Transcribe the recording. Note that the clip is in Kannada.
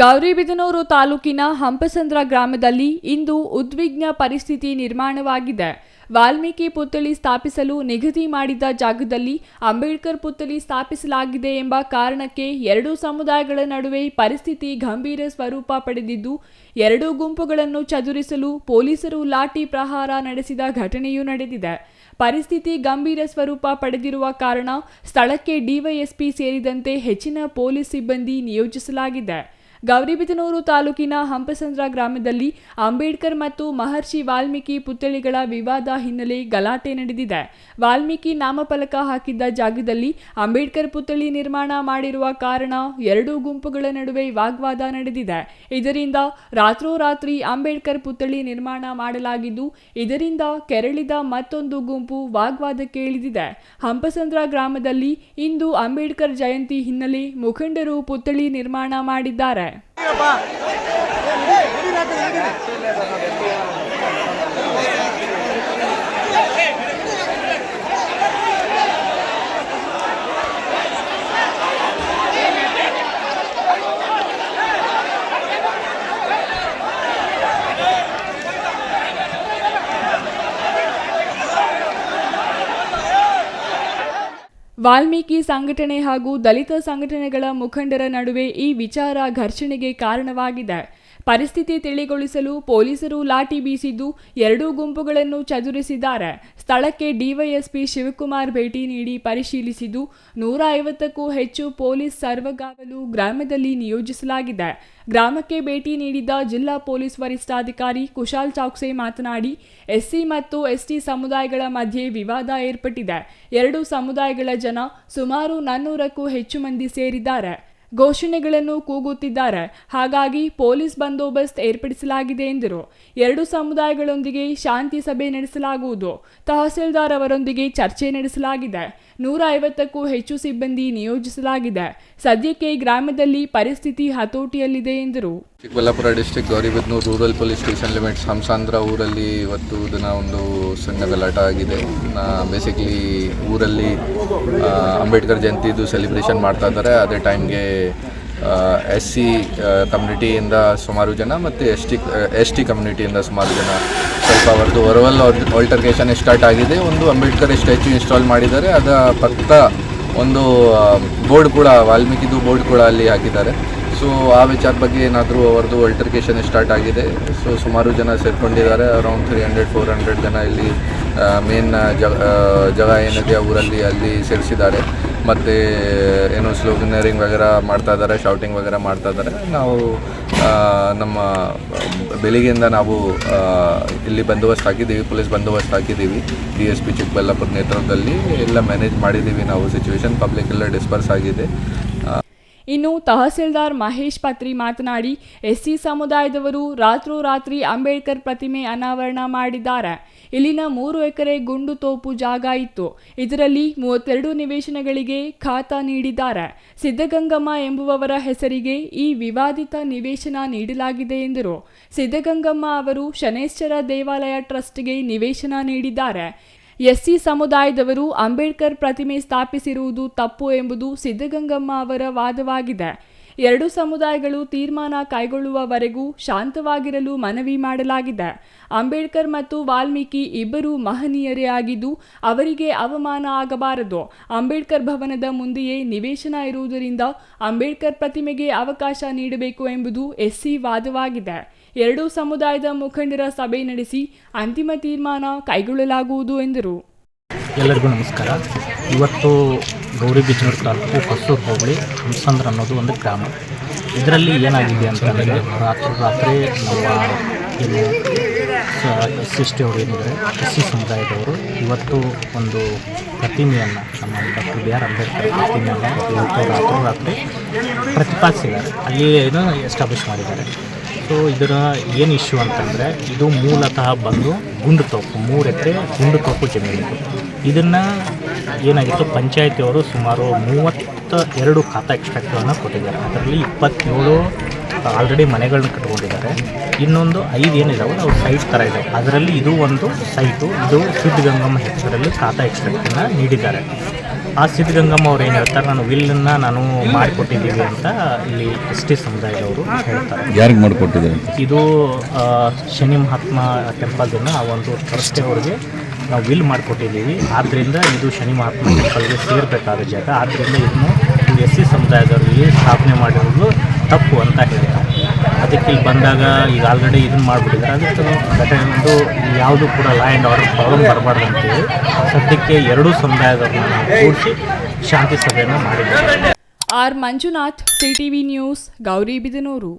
ಗೌರಿಬಿದನೂರು ತಾಲೂಕಿನ ಹಂಪಸಂದ್ರ ಗ್ರಾಮದಲ್ಲಿ ಇಂದು ಉದ್ವಿಗ್ನ ಪರಿಸ್ಥಿತಿ ನಿರ್ಮಾಣವಾಗಿದೆ. ವಾಲ್ಮೀಕಿ ಪುತ್ಥಳಿ ಸ್ಥಾಪಿಸಲು ನಿಗದಿ ಮಾಡಿದ ಜಾಗದಲ್ಲಿ ಅಂಬೇಡ್ಕರ್ ಪುತ್ಥಳಿ ಸ್ಥಾಪಿಸಲಾಗಿದೆ ಎಂಬ ಕಾರಣಕ್ಕೆ ಎರಡೂ ಸಮುದಾಯಗಳ ನಡುವೆ ಪರಿಸ್ಥಿತಿ ಗಂಭೀರ ಸ್ವರೂಪ ಪಡೆದಿದ್ದು, ಎರಡೂ ಗುಂಪುಗಳನ್ನು ಚದುರಿಸಲು ಪೊಲೀಸರು ಲಾಠಿ ಪ್ರಹಾರ ನಡೆಸಿದ ಘಟನೆಯೂ ನಡೆದಿದೆ. ಪರಿಸ್ಥಿತಿ ಗಂಭೀರ ಸ್ವರೂಪ ಪಡೆದಿರುವ ಕಾರಣ ಸ್ಥಳಕ್ಕೆ ಡಿವೈಎಸ್ಪಿ ಸೇರಿದಂತೆ ಹೆಚ್ಚಿನ ಪೊಲೀಸ್ ಸಿಬ್ಬಂದಿ ನಿಯೋಜಿಸಲಾಗಿದೆ. ಗೌರಿಬಿದನೂರು ತಾಲೂಕಿನ ಹಂಪಸಂದ್ರ ಗ್ರಾಮದಲ್ಲಿ ಅಂಬೇಡ್ಕರ್ ಮತ್ತು ಮಹರ್ಷಿ ವಾಲ್ಮೀಕಿ ಪುತ್ಥಳಿಗಳ ವಿವಾದ ಹಿನ್ನೆಲೆ ಗಲಾಟೆ ನಡೆದಿದೆ. ವಾಲ್ಮೀಕಿ ನಾಮಫಲಕ ಹಾಕಿದ್ದ ಜಾಗದಲ್ಲಿ ಅಂಬೇಡ್ಕರ್ ಪುತ್ಥಳಿ ನಿರ್ಮಾಣ ಮಾಡಿರುವ ಕಾರಣ ಎರಡೂ ಗುಂಪುಗಳ ನಡುವೆ ವಾಗ್ವಾದ ನಡೆದಿದೆ. ಇದರಿಂದ ರಾತ್ರೋರಾತ್ರಿ ಅಂಬೇಡ್ಕರ್ ಪುತ್ಥಳಿ ನಿರ್ಮಾಣ ಮಾಡಲಾಗಿದ್ದು, ಇದರಿಂದ ಕೆರಳಿದ ಮತ್ತೊಂದು ಗುಂಪು ವಾಗ್ವಾದಕ್ಕೆ ಇಳಿದಿದೆ. ಹಂಪಸಂದ್ರ ಗ್ರಾಮದಲ್ಲಿ ಇಂದು ಅಂಬೇಡ್ಕರ್ ಜಯಂತಿ ಹಿನ್ನೆಲೆ ಮುಖಂಡರು ಪುತ್ಥಳಿ ನಿರ್ಮಾಣ ಮಾಡಿದ್ದಾರೆ. சொல்றாங்க ವಾಲ್ಮೀಕಿ ಸಂಘಟನೆ ಹಾಗೂ ದಲಿತ ಸಂಘಟನೆಗಳ ಮುಖಂಡರ ನಡುವೆ ಈ ವಿಚಾರ ಘರ್ಷಣೆಗೆ ಕಾರಣವಾಗಿದೆ. ಪರಿಸ್ಥಿತಿ ತಿಳಿಗೊಳಿಸಲು ಪೊಲೀಸರು ಲಾಠಿ ಬೀಸಿದ್ದು ಎರಡೂ ಗುಂಪುಗಳನ್ನು ಚದುರಿಸಿದ್ದಾರೆ. ಸ್ಥಳಕ್ಕೆ ಡಿವೈಎಸ್ಪಿ ಶಿವಕುಮಾರ್ ಭೇಟಿ ನೀಡಿ ಪರಿಶೀಲಿಸಿದ್ದು, ನೂರ ಐವತ್ತಕ್ಕೂ ಹೆಚ್ಚು ಪೊಲೀಸ್ ಸರ್ವಗಾವಲು ಗ್ರಾಮದಲ್ಲಿ ನಿಯೋಜಿಸಲಾಗಿದೆ. ಗ್ರಾಮಕ್ಕೆ ಭೇಟಿ ನೀಡಿದ ಜಿಲ್ಲಾ ಪೊಲೀಸ್ ವರಿಷ್ಠಾಧಿಕಾರಿ ಕುಶಾಲ್ ಚೌಕ್ಸೆ ಮಾತನಾಡಿ, ಎಸ್ಸಿ ಮತ್ತು ಎಸ್ಟಿ ಸಮುದಾಯಗಳ ಮಧ್ಯೆ ವಿವಾದ ಏರ್ಪಟ್ಟಿದೆ. ಎರಡು ಸಮುದಾಯಗಳ ಜನ ಸುಮಾರು ನಾನ್ನೂರಕ್ಕೂ ಹೆಚ್ಚು ಮಂದಿ ಸೇರಿದ್ದಾರೆ. ಘೋಷಣೆಗಳನ್ನು ಕೂಗುತ್ತಿದ್ದಾರೆ. ಹಾಗಾಗಿ ಪೊಲೀಸ್ ಬಂದೋಬಸ್ತ್ ಏರ್ಪಡಿಸಲಾಗಿದೆ ಎಂದರು. ಎರಡು ಸಮುದಾಯಗಳೊಂದಿಗೆ ಶಾಂತಿ ಸಭೆ ನಡೆಸಲಾಗುವುದು. ತಹಸೀಲ್ದಾರ್ ಅವರೊಂದಿಗೆ ಚರ್ಚೆ ನಡೆಸಲಾಗಿದೆ. ನೂರ ಐವತ್ತಕ್ಕೂ ಹೆಚ್ಚು ಸಿಬ್ಬಂದಿ ನಿಯೋಜಿಸಲಾಗಿದೆ. ಸದ್ಯಕ್ಕೆ ಗ್ರಾಮದಲ್ಲಿ ಪರಿಸ್ಥಿತಿ ಹತೋಟಿಯಲ್ಲಿದೆ ಎಂದರು. Chikkaballapur district Gauribidanur rural police station limits Hamsandhra ಊರಲ್ಲಿ ಇವತ್ತು ದಿನ ಒಂದು ಸಣ್ಣ ಗಲಾಟ ಆಗಿದೆ. ಬೇಸಿಕಲಿ ಊರಲ್ಲಿ ಅಂಬೇಡ್ಕರ್ ಜಯಂತಿದು ಸೆಲೆಬ್ರೇಷನ್ ಮಾಡ್ತಾ ಇದ್ದಾರೆ. ಅದೇ ಟೈಮ್ಗೆ ಎಸ್ ಸಿ ಕಮ್ಯುನಿಟಿಯಿಂದ ಸುಮಾರು ಜನ ಮತ್ತು ಎಸ್ ಟಿ ಎಸ್ ಟಿ ಕಮ್ಯುನಿಟಿಯಿಂದ ಸುಮಾರು ಜನ ಸ್ವಲ್ಪ ಅವರದ್ದು ಒರವಲ್ ಆಲ್ಟರ್ಗೇಷನ್ ಸ್ಟಾರ್ಟ್ ಆಗಿದೆ. ಒಂದು ಅಂಬೇಡ್ಕರ್ ಸ್ಟ್ಯಾಚು ಇನ್ಸ್ಟಾಲ್ ಮಾಡಿದ್ದಾರೆ. ಅದರ ಪಕ್ಕ ಒಂದು ಬೋರ್ಡ್ ಕೂಡ, ವಾಲ್ಮೀಕಿದು ಬೋರ್ಡ್ ಕೂಡ ಅಲ್ಲಿ ಹಾಕಿದ್ದಾರೆ. ಸೊ, ಆ ವಿಚಾರ ಬಗ್ಗೆ ಏನಾದರೂ ಅವ್ರದ್ದು ಅಲ್ಟರ್ಕೇಷನ್ ಸ್ಟಾರ್ಟ್ ಆಗಿದೆ? ಸೊ, ಸುಮಾರು ಜನ ಸೇರ್ಕೊಂಡಿದ್ದಾರೆ around three hundred four hundred ಜನ ಇಲ್ಲಿ ಮೇನ್ ಜಾಗ ಜಗ ಏನಿದೆ, ಊರಲ್ಲಿ ಅಲ್ಲಿ ಸೇರಿಸಿದ್ದಾರೆ. ಮತ್ತು, ಏನೋ ಸ್ಲೋಗನರಿಂಗ್ ವಗೇರ ಮಾಡ್ತಾ ಇದ್ದಾರೆ ಶೌಟಿಂಗ್ ವಗೇರ ಮಾಡ್ತಾ ಇದ್ದಾರೆ. ನಾವು ನಮ್ಮ, ಬೆಳಿಗ್ಗೆಯಿಂದ ನಾವು ಇಲ್ಲಿ ಬಂದೋಬಸ್ತ್ ಹಾಕಿದ್ದೀವಿ, ಪೊಲೀಸ್ ಬಂದೋಬಸ್ತ್ ಹಾಕಿದ್ದೀವಿ. ಡಿ ಎಸ್ ಪಿ ಚಿಕ್ಕಬಳ್ಳಾಪುರ ನೇತೃತ್ವದಲ್ಲಿ ಎಲ್ಲ ಮ್ಯಾನೇಜ್ ಮಾಡಿದ್ದೀವಿ ನಾವು. ಸಿಚುವೇಶನ್ ಪಬ್ಲಿಕ್ ಎಲ್ಲ ಡಿಸ್ಪರ್ಸ್ ಆಗಿದೆ. ಇನ್ನು ತಹಸೀಲ್ದಾರ್ ಮಹೇಶ್ ಪತ್ರಿ ಮಾತನಾಡಿ, ಎಸ್ಸಿ ಸಮುದಾಯದವರು ರಾತ್ರೋರಾತ್ರಿ ಅಂಬೇಡ್ಕರ್ ಪ್ರತಿಮೆ ಅನಾವರಣ ಮಾಡಿದ್ದಾರೆ. ಇಲ್ಲಿನ ಮೂರು ಎಕರೆ ಗುಂಡು ತೋಪು ಜಾಗ ಇತ್ತು. ಇದರಲ್ಲಿ ಮೂವತ್ತೆರಡು ನಿವೇಶನಗಳಿಗೆ ಖಾತಾ ನೀಡಿದ್ದಾರೆ. ಸಿದ್ಧಗಂಗಮ್ಮ ಎಂಬುವವರ ಹೆಸರಿಗೆ ಈ ವಿವಾದಿತ ನಿವೇಶನ ನೀಡಲಾಗಿದೆ ಎಂದರು. ಸಿದ್ಧಗಂಗಮ್ಮ ಅವರು ಶನೇಶ್ವರ ದೇವಾಲಯ ಟ್ರಸ್ಟ್ಗೆ ನಿವೇಶನ ನೀಡಿದ್ದಾರೆ. ಎಸ್ಸಿ ಸಮುದಾಯದವರು ಅಂಬೇಡ್ಕರ್ ಪ್ರತಿಮೆ ಸ್ಥಾಪಿಸಿರುವುದು ತಪ್ಪು ಎಂಬುದು ಸಿದ್ಧಗಂಗಮ್ಮ ಅವರ ವಾದವಾಗಿದೆ. ಎರಡು ಸಮುದಾಯಗಳು ತೀರ್ಮಾನ ಕೈಗೊಳ್ಳುವವರೆಗೂ ಶಾಂತವಾಗಿರಲು ಮನವಿ ಮಾಡಲಾಗಿದೆ. ಅಂಬೇಡ್ಕರ್ ಮತ್ತು ವಾಲ್ಮೀಕಿ ಇಬ್ಬರು ಮಹನೀಯರೇ ಆಗಿದ್ದು, ಅವರಿಗೆ ಅವಮಾನ ಆಗಬಾರದು. ಅಂಬೇಡ್ಕರ್ ಭವನದ ಮುಂದೆಯೇ ನಿವೇಶನ ಇರುವುದರಿಂದ ಅಂಬೇಡ್ಕರ್ ಪ್ರತಿಮೆಗೆ ಅವಕಾಶ ನೀಡಬೇಕು ಎಂಬುದು ಎಸ್ಸಿ ವಾದವಾಗಿದೆ. ಎರಡೂ ಸಮುದಾಯದ ಮುಖಂಡರ ಸಭೆ ನಡೆಸಿ ಅಂತಿಮ ತೀರ್ಮಾನ ಕೈಗೊಳ್ಳಲಾಗುವುದು ಎಂದರು. ಎಲ್ಲರಿಗೂ ನಮಸ್ಕಾರ. ಇವತ್ತು ಗೌರಿಬಿದನೂರು ತಾಲೂಕು ಹೊಸೂರು ಹೋಬಳಿ ಹಂಸಂದ್ರ ಅನ್ನೋದು ಒಂದು ಗ್ರಾಮ. ಇದರಲ್ಲಿ ಏನಾಗಿದೆ ಅಂತಂದರೆ ರಾತ್ರಿ ರಾತ್ರಿ ನಮ್ಮ ಏನು ಎಸ್ ಎಸ್ ಟಿ ಅವರು ಏನಿದ್ದಾರೆ ಎಸ್ ಸಿ ಸಮುದಾಯದವರು ಇವತ್ತು ಒಂದು ಪ್ರತಿಮೆಯನ್ನು ನಮ್ಮ ಡಾಕ್ಟರ್ ಬಿ ಆರ್ ಅಂಬೇಡ್ಕರ್ ಪ್ರತಿಮೆಯನ್ನು ಇವತ್ತು ರಾತ್ರಿ ರಾತ್ರಿ ಪ್ರತಿಪಾದಿಸಿದ್ದಾರೆ. ಅಲ್ಲಿ ಏನು ಎಸ್ಟಾಬ್ಲಿಷ್ ಮಾಡಿದ್ದಾರೆ. ಸೊ ಇದರ ಏನು ಇಶ್ಯೂ ಅಂತಂದರೆ, ಇದು ಮೂಲತಃ ಬಂದು ಗುಂಡು ತೋಪು, ಮೂರು ಎಕರೆ ಗುಂಡು ತೋಪು ಜಮೀನು ಇದನ್ನು ಏನಾಗಿತ್ತು? ಪಂಚಾಯತಿಯವರು ಸುಮಾರು ಮೂವತ್ತ ಎರಡು ಖಾತಾ ಎಕ್ಸ್ಟ್ರಾಕ್ಟ್ಗಳನ್ನು ಕೊಟ್ಟಿದ್ದಾರೆ. ಅದರಲ್ಲಿ ಇಪ್ಪತ್ತೇಳು ಆಲ್ರೆಡಿ ಮನೆಗಳನ್ನ ಕಟ್ಕೊಂಡಿದ್ದಾರೆ. ಇನ್ನೊಂದು ಐದು ಏನಿದಾವೆ ಅವು ಸೈಟ್ ಥರ ಇದೆ. ಅದರಲ್ಲಿ ಇದು ಒಂದು ಸೈಟು ಇದು ಸಿದ್ಧಗಂಗಮ್ಮ ಹೆಸರಲ್ಲಿ ಖಾತಾ ಎಕ್ಸ್ಟ್ರಾಕ್ಟನ್ನು ನೀಡಿದ್ದಾರೆ. ಆ ಸಿದ್ಧಗಂಗಮ್ಮ ಅವ್ರು ಏನು ಹೇಳ್ತಾರೆ? ನಾನು ವಿಲ್ಲನ್ನು ನಾನು ಮಾಡಿಕೊಟ್ಟಿದ್ದೀವಿ ಅಂತ ಇಲ್ಲಿ ಎಸ್ ಟಿ ಸಮುದಾಯದವರು ಹೇಳ್ತಾರೆ. ಯಾರಿಗೆ ಮಾಡಿಕೊಟ್ಟಿದ್ದಾರೆ? ಇದು ಶನಿ ಮಹಾತ್ಮ ಟೆಂಪಲ್ದನ್ನು ಆ ಒಂದು ಟ್ರಸ್ಟಿ ಅವ್ರಿಗೆ ನಾವು ವಿಲ್ ಮಾಡಿಕೊಟ್ಟಿದ್ದೀವಿ. ಆದ್ದರಿಂದ ಇದು ಶನಿ ಮಹಾತ್ಮ ಟೆಂಪಲ್ಗೆ ಸೇರಬೇಕಾದ ಜಾಗ. ಆದ್ದರಿಂದ ಇದನ್ನು ಎಸ್ ಸಿ ಸಮುದಾಯದವರಿಗೆ ಸ್ಥಾಪನೆ ಮಾಡಿರೋದು ತಪ್ಪು ಅಂತ ಹೇಳ್ತಾರೆ. ಅದಕ್ಕೆ ಇಲ್ಲಿ ಬಂದಾಗ ಈಗ ಆಲ್ರೆಡಿ ಇದನ್ನು ಮಾಡಿಬಿಟ್ಟಿದ್ದಾರೆ. ಅದಕ್ಕೆ ಒಂದು ಯಾವುದು ಕೂಡ ಲಾ ಆ್ಯಂಡ್ ಆರ್ಡರ್ ಪ್ರಾಬ್ಲಮ್ ಬರಬಾರ್ದು ಅಂತೇಳಿ ಸದ್ಯಕ್ಕೆ ಎರಡೂ ಸಮುದಾಯದವ್ರನ್ನ ಕೂಡಿಸಿ ಶಾಂತಿ ಸಭೆಯನ್ನು ಮಾಡಿದ್ದಾರೆ R Manjunath, CTV news Gauribidanur